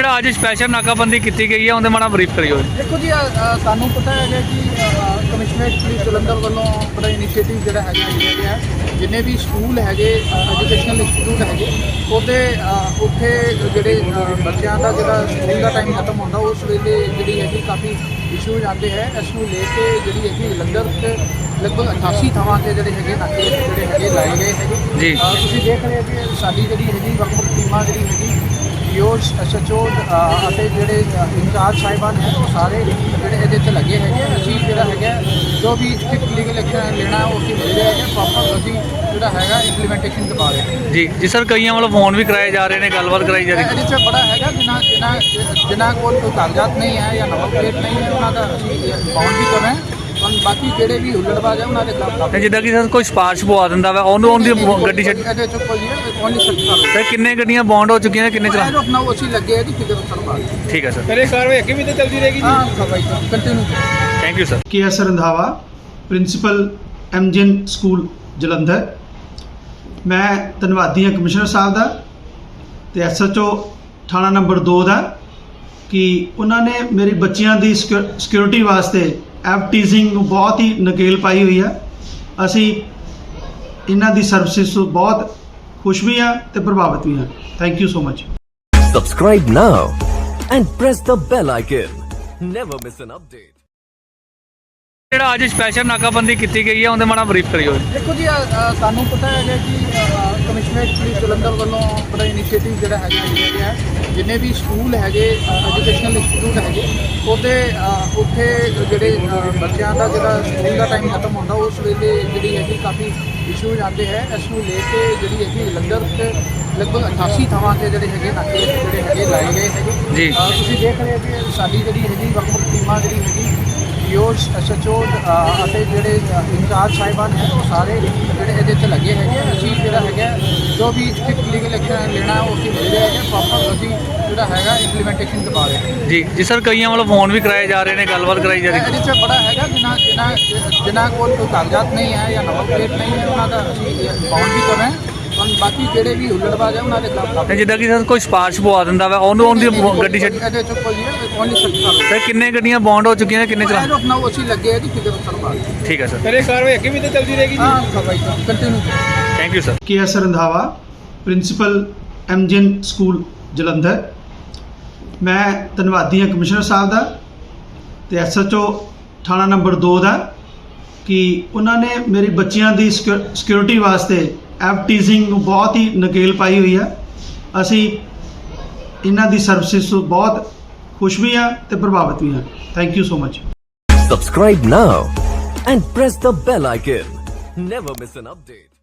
ਜਿਹੜਾ ਅੱਜ ਸਪੈਸ਼ਲ ਨਾਕਾਬੰਦੀ ਕੀਤੀ ਗਈ ਹੈ ਉਹਦੇ ਮਾੜਾ ਬਰੀਫ ਕਰਿਓ ਦੇਖੋ ਜੀ ਸਾਨੂੰ ਪਤਾ ਹੈਗਾ ਕਿ ਕਮਿਸ਼ਨਰੇਟ ਪੁਲਿਸ ਜਲੰਧਰ ਵੱਲੋਂ ਬੜਾ ਇਨੀਸ਼ੀਏਟਿਵ ਜਿਹੜਾ ਹੈਗਾ ਲਿਆ ਗਿਆ ਹੈ। ਜਿੰਨੇ ਵੀ ਸਕੂਲ ਹੈਗੇ ਐਜੂਕੇਸ਼ਨਲ ਇੰਸਟੀਟਿਊਟ ਹੈਗੇ ਉਹਦੇ ਉੱਥੇ ਜਿਹੜੇ ਬੱਚਿਆਂ ਦਾ ਜਿਹੜਾ ਸਕੂਲ ਦਾ ਟਾਈਮ ਖਤਮ ਹੁੰਦਾ ਉਸ ਵੇਲੇ ਜਿਹੜੀ ਹੈਗੀ ਕਾਫੀ ਇਸ਼ੂਜ਼ ਆਉਂਦੇ ਹੈ। ਇਸ ਨੂੰ ਲੈ ਕੇ ਜਿਹੜੀ ਹੈਗੀ ਜਲੰਧਰ ਤੇ ਲਗਭਗ 88 ਥਾਵਾਂ ਤੇ ਜਿਹੜੇ ਹੈਗੇ ਨਾਕੇ ਜਿਹੜੇ ਹੈਗੇ ਲਾਏ ਗਏ ਹੈਗੇ। ਜੀ। ਤੁਸੀਂ ਦੇਖ ਰਹੇ ਹੋ ਕਿ ਸਾਡੀ ਜਿਹੜੀ ਹੈਗੀ ਵੱਖ ਵੱਖ ਟੀਮਾਂ ਜਿਹੜੀ ਹੈਗੀ ਯੋਸ਼ ਐਸਐਚਓ ਅਤੇ ਜਿਹੜੇ ਇੰਚਾਰਜ ਸਾਹਿਬਾਨ ਹੈ ਉਹ ਸਾਰੇ ਜਿਹੜੇ ਇਹਦੇ 'ਚ ਲੱਗੇ ਹੈਗੇ। ਅਸੀਂ ਜਿਹੜਾ ਹੈਗਾ ਜੋ ਵੀ ਸਟ੍ਰਿਕਟ ਲੀਗਲ ਐਕਸ਼ਨ ਲੈਣਾ ਹੈ ਉਹ ਅਸੀਂ ਲੈ ਰਹੇ ਹੈਗੇ। ਪ੍ਰੋਪਰ ਅਸੀਂ ਜਿਹੜਾ ਹੈਗਾ ਇੰਪਲੀਮੈਂਟੇਸ਼ਨ ਕਰਵਾ ਰਹੇ ਹਾਂ। ਜੀ ਜੀ ਸਰ ਕਈਆਂ ਵੱਲੋਂ ਫੋਨ ਵੀ ਕਰਾਏ ਜਾ ਰਹੇ ਨੇ ਗੱਲਬਾਤ ਕਰਾਈ ਜਾ ਰਹੀ ਇਹਦੇ 'ਚ ਬੜਾ ਹੈਗਾ ਜਿਨ੍ਹਾਂ ਜਿਨ੍ਹਾਂ ਜਿਨ੍ਹਾਂ ਕੋਲ ਕੋਈ ਕਾਗਜ਼ਾਤ ਨਹੀਂ ਹੈ ਜਾਂ ਨੰਬਰ ਪਲੇਟ ਨਹੀਂ ਹੈ ਉਹਨਾਂ ਦਾ ਅਸੀਂ ਬਾਉਂਡ ਵੀ ਕਰ ਰਹੇ ਹਾਂ। ਬਾਕੀ ਜਿਹੜੇ ਵੀ ਹੁੱਲੜਬਾਜ਼ ਹੈ ਉਹਨਾਂ ਦੇ ਖਿਲਾਫ ਤੇ ਜਿੱਦਾਂ ਕਿ ਸਰ ਕੋਈ ਸਪਾਰਸ਼ ਪਵਾ ਦਿੰਦਾ ਵਾ ਉਹਨੂੰ ਉਹਦੀ ਗੱਡੀ ਛੱਡ ਇਹਦੇ 'ਚ ਕੋਈ ਸਰ ਕਿੰਨੇ ਗੱਡੀਆਂ ਬੌਂਡ ਹੋ ਚੁੱਕੀਆਂ ਨੇ ਕਿੰਨੇ ਚਲਾ ਅਸੀਂ ਲੱਗੇ ਕਿ ਕਿਤੇ ਠੀਕ ਹੈ ਸਰ। ਮੇਰੇ ਕਾਰਵਾਈ ਅੱਗੇ ਵੀ ਤਾਂ ਚੱਲਦੀ ਰਹੇਗੀ ਹਾਂ ਭਾਈ continue thank you sir K S Randhawa? Principal ਐਮਜਨ school Jalandhar. ਮੈਂ ਧੰਨਵਾਦੀ ਹਾਂ ਕਮਿਸ਼ਨਰ ਸਾਹਿਬ ਦਾ ਤੇ ਐਸਐਚਓ ਥਾਣਾ ਨੰਬਰ 2 ਦਾ ਕਿ ਉਹਨਾਂ ਨੇ ਮੇਰੀ ਬੱਚਿਆਂ ਦੀ ਸਿਕਿਉਰਿਟੀ ਵਾਸਤੇ ਐਫ ਟੀਜ਼ਿੰਗ ਨੂੰ ਬਹੁਤ ਹੀ ਨਕੇਲ ਪਾਈ ਹੋਈ ਆ ਅਸੀਂ ਇਹਨਾਂ ਦੀ ਸਰਵਿਸਿਜ਼ ਤੋਂ ਬਹੁਤ ਖੁਸ਼ ਵੀ ਹਾਂ ਤੇ ਪ੍ਰਭਾਵਿਤ ਵੀ ਹਾਂ thank you so much Subscribe now and press the bell icon. Never miss an update. ਜਿਹੜਾ ਅੱਜ ਸਪੈਸ਼ਲ ਨਾਕਾਬੰਦੀ ਕੀਤੀ ਗਈ ਹੈ ਉਹਦੇ ਮਾੜਾ ਬਰੀਫ ਕਰਿਓ ਦੇਖੋ ਜੀ ਸਾਨੂੰ ਪਤਾ ਹੈਗਾ ਕਿ ਕਮਿਸ਼ਨਰੇਟ ਪੁਲਿਸ ਜਲੰਧਰ ਵੱਲੋਂ ਬੜਾ ਇਨੀਸ਼ੀਏਟਿਵ ਜਿਹੜਾ ਹੈਗਾ ਲਿਆ ਗਿਆ ਹੈ ਜਿੰਨੇ ਵੀ ਸਕੂਲ ਹੈਗੇ ਐਜੂਕੇਸ਼ਨਲ ਇੰਸਟੀਟਿਊਟ ਹੈਗੇ ਉਹਦੇ ਉੱਥੇ ਜਿਹੜੇ ਬੱਚਿਆਂ ਦਾ ਜਿਹੜਾ ਸਕੂਲ ਦਾ ਟਾਈਮ ਖਤਮ ਹੁੰਦਾ ਉਸ ਵੇਲੇ ਜਿਹੜੀ ਹੈਗੀ ਕਾਫੀ ਇਸ਼ੂਜ਼ ਆਉਂਦੇ ਹੈ ਇਸ ਨੂੰ ਲੈ ਕੇ ਜਿਹੜੀ ਹੈਗੀ ਜਲੰਧਰ ਤੇ ਲਗਭਗ 88 ਥਾਵਾਂ ਤੇ ਜਿਹੜੇ ਹੈਗੇ ਨਾਕੇ ਜਿਹੜੇ ਹੈਗੇ ਲਾਏ ਗਏ ਹੈਗੇ ਜੀ। ਤੁਸੀਂ ਦੇਖ ਰਹੇ ਹੋ ਕਿ ਸਾਡੀ ਜਿਹੜੀ ਹੈਗੀ ਵੱਖ ਵੱਖ ਟੀਮਾਂ ਜਿਹੜੀ ਹੈਗੀ ਯੋਸ਼ ਐਸਐਚਓ ਅਤੇ ਜਿਹੜੇ ਇੰਚਾਰਜ ਸਾਹਿਬਾਨ ਹੈ ਉਹ ਸਾਰੇ ਜਿਹੜੇ ਇਹਦੇ 'ਚ ਲੱਗੇ ਹੈਗੇ। ਅਸੀਂ ਜਿਹੜਾ ਹੈਗਾ ਜੋ ਵੀ ਸਟ੍ਰਿਕਟ ਲੀਗਲ ਐਕਸ਼ਨ ਲੈਣਾ ਹੈ ਉਹ ਅਸੀਂ ਲੈ ਹੈਗੇ। ਪ੍ਰੋਪਰ ਅਸੀਂ ਜਿਹੜਾ ਹੈਗਾ ਇੰਪਲੀਮੈਂਟੇਸ਼ਨ ਕਰਵਾ ਰਹੇ ਹਾਂ। ਜੀ ਜੀ ਸਰ ਕਈਆਂ ਵੱਲੋਂ ਫੋਨ ਵੀ ਕਰਾਏ ਜਾ ਰਹੇ ਨੇ ਗੱਲਬਾਤ ਕਰਾਈ ਜਾ ਰਹੀ ਇਹਦੇ 'ਚ ਬੜਾ ਹੈਗਾ ਜਿਨ੍ਹਾਂ ਜਿਨ੍ਹਾਂ ਜਿਨ੍ਹਾਂ ਕੋਲ ਕੋਈ ਕਾਗਜ਼ਾਤ ਨਹੀਂ ਹੈ ਜਾਂ ਨੰਬਰ ਪਲੇਟ ਨਹੀਂ ਹੈ ਉਹਨਾਂ ਦਾ ਅਸੀਂ ਬਾਉਂਡ ਵੀ ਕਰ ਰਹੇ ਹਾਂ। ਪਰ ਬਾਕੀ ਜਿਹੜੇ ਵੀ ਹੁੱਲੜਬਾਜ਼ ਹੈ ਉਹਨਾਂ ਦੇ ਖਿਲਾਫ ਤੇ ਜਿੱਦਾਂ ਕਿ ਸਰ ਕੋਈ ਸਪਾਰਸ਼ ਪਵਾ ਦਿੰਦਾ ਵਾ ਉਹਨੂੰ ਉਹਦੀ ਗੱਡੀ ਛੱਡ ਇਹਦੇ 'ਚ ਕੋਈ ਹੈ ਓਨਲੀ ਸਰਕਾਰ ਸਰ ਕਿੰਨੇ ਗੱਡੀਆਂ ਬੌਂਡ ਹੋ ਚੁੱਕੀਆਂ ਨੇ ਕਿੰਨੇ ਚਲਾ ਨਾਓ ਅਸੀਂ ਲੱਗੇ ਹੈ ਕਿ ਠੀਕ ਹੈ ਸਰ। ਮੇਰੇ ਕਾਰਵਾਈ ਅੱਗੇ ਵੀ ਤਾਂ ਚੱਲਦੀ ਰਹੇਗੀ ਹਾਂ ਭਾਈ continue thank you sir K S Randhawa? Principal ਐਮਜਨ school Jalandhar. ਮੈਂ ਧੰਨਵਾਦੀ ਹਾਂ ਕਮਿਸ਼ਨਰ ਸਾਹਿਬ ਦਾ ਤੇ ਐਸਐਚਓ ਥਾਣਾ ਨੰਬਰ 2 ਦਾ ਕਿ ਉਹਨਾਂ ਨੇ ਮੇਰੀ ਬੱਚਿਆਂ ਦੀ ਸਿਕਿਉਰਿਟੀ ਵਾਸਤੇ ਐਫ ਟੀਜ਼ਿੰਗ ਨੂੰ ਬਹੁਤ ਹੀ ਨਕੇਲ ਪਾਈ ਹੋਈ ਹੈ ਅਸੀਂ ਇਹਨਾਂ ਦੀ ਸਰਵਿਸਿਜ਼ ਤੋਂ ਬਹੁਤ ਖੁਸ਼ ਵੀ ਹਾਂ ਤੇ ਪ੍ਰਭਾਵਿਤ ਵੀ ਹਾਂ thank you so much Subscribe now and press the bell icon. Never miss an update.